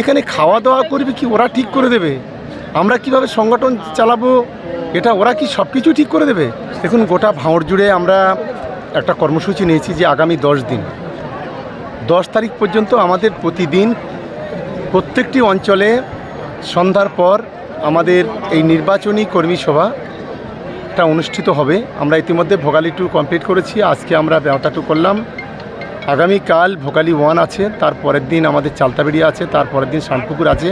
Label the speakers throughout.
Speaker 1: এখানে খাওয়া দাওয়া করবে কি ওরা ঠিক করে দেবে? আমরা কীভাবে সংগঠন চালাবো? এটা ওরা কি সব কিছু ঠিক করে দেবে? দেখুন, গোটা ভাঁড় জুড়ে আমরা একটা কর্মসূচি নিয়েছি যে আগামী দশ দিন। দশ তারিখ পর্যন্ত আমাদের প্রতিদিন প্রত্যেকটি অঞ্চলে সন্ধ্যার পর আমাদের এই নির্বাচনী কর্মী সভা এটা অনুষ্ঠিত হবে। আমরা ইতিমধ্যে ভোগালী টু কমপ্লিট করেছি। আজকে আমরা ব্যবটা টু করলাম। আগামীকাল ভোকালি ওয়ান আছে তার পরের দিন আমাদের চালতাবেড়ি আছে তার পরের দিন শানপুকুর আছে।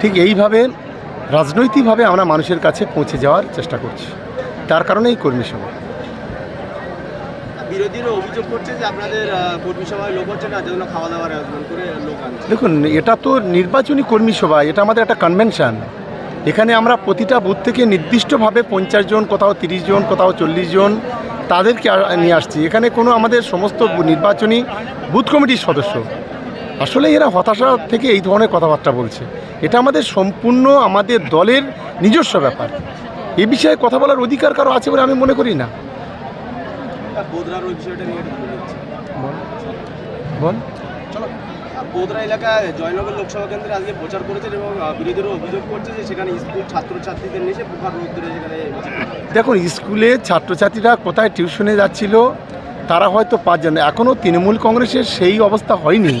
Speaker 1: ঠিক এইভাবে রাজনৈতিকভাবে আমরা মানুষের কাছে পৌঁছে যাওয়ার চেষ্টা করছি। তার কারণেই কর্মী সভা। দেখুন এটা তো নির্বাচনী কর্মী সভা এটা আমাদের একটা কনভেনশন এখানে আমরা প্রতিটা বুথ থেকে নির্দিষ্টভাবে পঞ্চাশ জন কোথাও তিরিশ জন কোথাও চল্লিশ জন তাদেরকে নিয়ে আসছি। এখানে কোনো আমাদের সমস্ত নির্বাচনী বুথ কমিটির সদস্য। আসলে এরা হতাশা থেকে এই ধরনের কথাবার্তা বলছে। এটা আমাদের সম্পূর্ণ আমাদের দলের নিজস্ব ব্যাপার। এ বিষয়ে কথা বলার অধিকার কারও আছে বলে আমি মনে করি না।
Speaker 2: বল। বোদরা এলাকায় জয়নগর লোকসভা কেন্দ্রে আজকে প্রচার করেছেন এবং বিরোধীরা অভিযোগ করছে যে সেখানে স্কুল ছাত্রছাত্রীদের নিয়ে পোকার রোদ ধরে সেখানে
Speaker 1: দেখুন, স্কুলে ছাত্রছাত্রীরা কোথায় টিউশনে যাচ্ছিল, তারা হয়তো পাঁচজন। এখনও তৃণমূল কংগ্রেসের সেই অবস্থা হয়নি।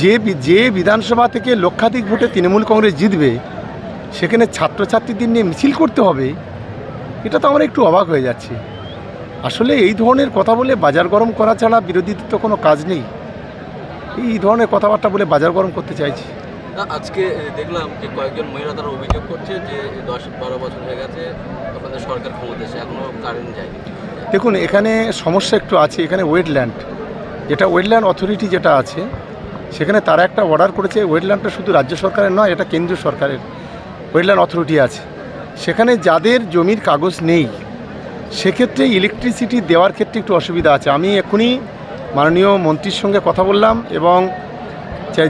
Speaker 1: যে যে বিধানসভা থেকে লক্ষাধিক ভোটে তৃণমূল কংগ্রেস জিতবে, সেখানে ছাত্রছাত্রীদের নিয়ে মিছিল করতে হবে, এটা তো আমরা একটু অবাক হয়ে যাচ্ছি। আসলে এই ধরনের কথা বলে বাজার গরম করা ছাড়া বিরোধীদের তো কোনো কাজ নেই। এই ধরনের কথাবার্তা বলে বাজার গরম করতে চাইছি।
Speaker 3: আজকে দেখলাম যে কয়েকজন মহিলা তারা অভিযোগ করছে যে দশ বারো বছর হয়ে গেছে আপনাদের সরকার ক্ষমতা এসে এখনও কারেন্ট যায়নি।
Speaker 1: দেখুন এখানে সমস্যা একটু আছে এখানে ওয়েটল্যান্ড যেটা ওয়েটল্যান্ড অথরিটি যেটা আছে সেখানে তারা একটা অর্ডার করেছে ওয়েটল্যান্ডটা শুধু রাজ্য সরকারের নয় এটা কেন্দ্রীয় সরকারের ওয়েটল্যান্ড অথরিটি আছে। সেখানে যাদের জমির কাগজ নেই সেক্ষেত্রে ইলেকট্রিসিটি দেওয়ার ক্ষেত্রে একটু অসুবিধা আছে। আমি এক্ষুনি মাননীয় মন্ত্রীর সঙ্গে কথা বললাম এবং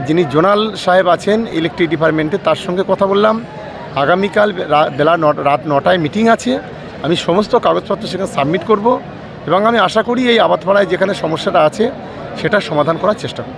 Speaker 1: যিনি জোনাল সাহেব আছেন ইলেকট্রিক ডিপার্টমেন্টে তার সঙ্গে কথা বললাম। আগামীকাল বেলা রাত নটায় মিটিং আছে। আমি সমস্ত কাগজপত্র সেখানে সাবমিট করব এবং আমি আশা করি এই আবাদপাড়ায় যেখানে সমস্যাটা আছে, সেটা সমাধান করার চেষ্টা করব।